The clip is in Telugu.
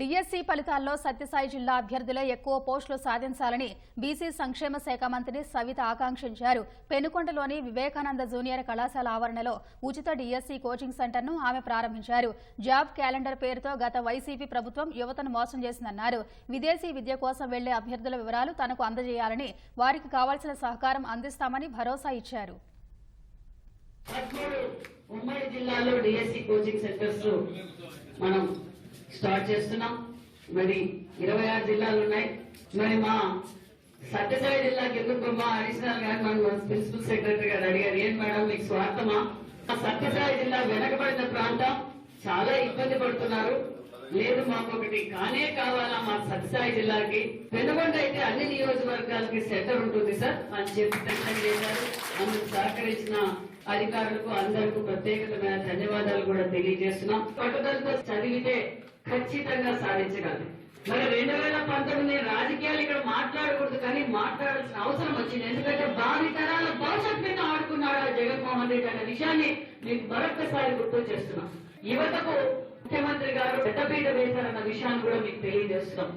డిఎస్సి ఫలితాల్లో సత్యసాయి జిల్లా అభ్యర్థులే ఎక్కువ పోస్టులు సాధించాలని బీసీ సంక్షేమ శాఖ మంత్రి సవిత ఆకాంక్షించారు. పెనుకొండలోని వివేకానంద జూనియర్ కళాశాల ఆవరణలో ఉచిత డిఎస్సి కోచింగ్ సెంటర్ను ఆమె ప్రారంభించారు. జాబ్ క్యాలెండర్ పేరుతో గత వైసీపీ ప్రభుత్వం యువతను మోసం చేసిందన్నారు. విదేశీ విద్య కోసం వెళ్ళే అభ్యర్థుల వివరాలు తనకు అందజేయాలని వారికి కావాల్సిన సహకారం అందిస్తామని భరోసా ఇచ్చారు. ఉమ్మడి జిల్లాలో డిఎస్సి కోచింగ్ సెంటర్స్ మనం స్టార్ట్ చేస్తున్నాం. మరి ఇరవై ఆరు జిల్లాలు ఉన్నాయి. మరి మా సత్యసాయి జిల్లాకి ఎందుకు మా అడిషనల్ గారు మన ప్రిన్సిపల్ సెక్రటరీ గారు అడిగారు. ఏం మేడం మీకు స్వార్థమా? మా సత్యసాయి జిల్లా వెనకబడిన ప్రాంతం చాలా ఇబ్బంది పడుతున్నారు. లేదు మాకు ఒకటి కానే కావాలా మా సత్యసాయి జిల్లాకి. వెనుకొండ అయితే అన్ని నియోజకవర్గాలకి సెంటర్ ఉంటుంది సార్. అని చెప్పి చేశారు అందుకు సహకరించిన అధికారులకు అందరికీ ప్రత్యేకమైన ధన్యవాదాలు కూడా తెలియజేస్తున్నాం. పట్టుదలతో చదివితే ఖచ్చితంగా సాధించగలం మరి రెండు వేల పంతొమ్మిది రాజకీయాలు ఇక్కడ మాట్లాడకూడదు కానీ మాట్లాడాల్సిన అవసరం వచ్చింది. ఎందుకంటే భావి తరాల భవిష్యత్ మీద ఆడుకున్నాడు ఆ జగన్మోహన్ రెడ్డి అనే విషయాన్ని మీకు మరొకసారి గుర్తు చేస్తున్నాం. యువతకు ముఖ్యమంత్రి గారు పెద్దపీట వేశారన్న విషయాన్ని కూడా మీకు తెలియజేస్తున్నాం.